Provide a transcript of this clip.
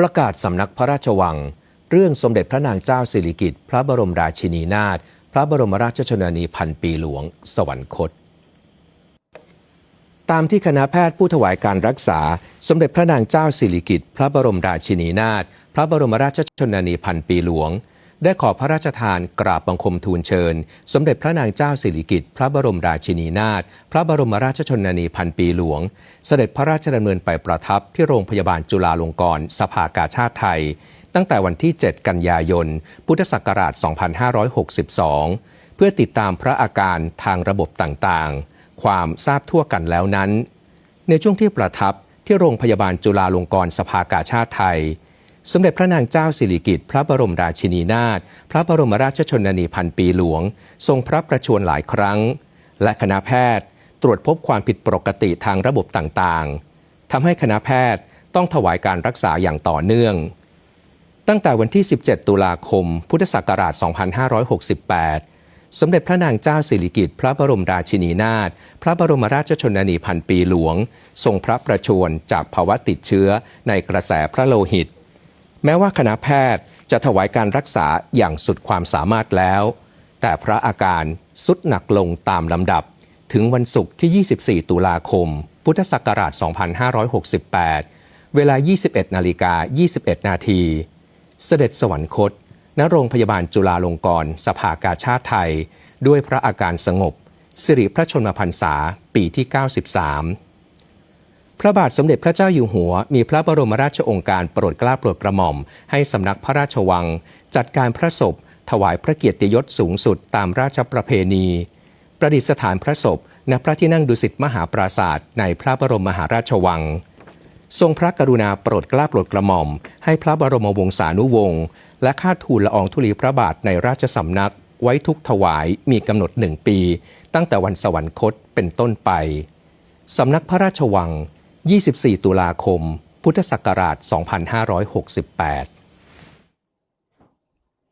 ประกาศสำนักพระราชวัง เรื่องสมเด็จพระนางเจ้าสิริกิติ์พระบรมราชินีนาถพระบรมราชชนนีพันปีหลวง สวรรคต ตามที่คณะแพทย์ผู้ถวายการรักษา สมเด็จพระนางเจ้าสิริกิติ์พระบรมราชินีนาถพระบรมราชชนนีพันปีหลวง ได้ขอพระราชทานกราบบังคมทูลเชิญ สมเด็จพระนางเจ้าสิริกิติ์พระบรมราชินีนาถพระบรมราชชนนีพันปีหลวง เสด็จพระราชดำเนินไปประทับที่โรงพยาบาลจุฬาลงกรณ์สภากาชาติไทย ตั้งแต่วันที่ 7 กันยายน พุทธศักราช 2562 เพื่อติดตามพระอาการทางระบบต่างๆ ความทราบทั่วกันแล้วนั้น ในช่วงที่ประทับที่โรงพยาบาลจุฬาลงกรณ์สภากาชาติไทย สมเด็จพระนางเจ้าสิริกิติ์พระบรมราชินีนาถพระบรมราชชนนีพันปีหลวง ทรงพระประชวรหลายครั้ง และคณะแพทย์ตรวจพบความผิดปกติทางระบบต่างๆทำให้คณะแพทย์ต้องถวายการรักษาอย่างต่อเนื่อง ตั้งแต่วันที่ 17 ตุลาคม พุทธศักราช 2568 สมเด็จพระนางเจ้าสิริกิติ์พระบรมราชินีนาถพระบรมราชชนนีพันปีหลวง ทรงพระประชวรจากภาวะติดเชื้อในกระแสพระโลหิต แม้ว่าคณะแพทย์จะถวายการรักษาอย่างสุดความสามารถแล้ว แต่พระอาการสุดหนักลงตามลำดับ ถึงวันศุกร์ที่ 24 ตุลาคม พุทธศักราช 2568 เวลา 21 นาฬิกา 21 นาที เสด็จสวรรคต ณ โรงพยาบาลจุฬาลงกรณ์สภากาชาติไทย ด้วยพระอาการสงบ สิริพระชนมพรรษาปีที่ 93 พระบาทสมเด็จพระเจ้าอยู่หัว มีพระบรมราชโองการโปรดเกล้าโปรดกระหม่อม ให้สำนักพระราชวัง จัดการพระศพ ถวายพระเกียรติยศสูงสุดตามราชประเพณี ประดิษฐานพระศพณพระที่นั่งดุสิตมหาปราศาสตร์ในพระบรมมหาราชวัง ทรงพระกรุณาโปรดเกล้าโปรดกระหม่อม ให้พระบรมวงศานุวงศ์และข้าทูลละอองธุลีพระบาทในราชสำนัก ไว้ทุกถวายมีกำหนดหนึ่งปี ตั้งแต่วันสวรรคตเป็นต้นไปสำนักพระราชวัง 24 ตุลาคม พุทธศักราช 2568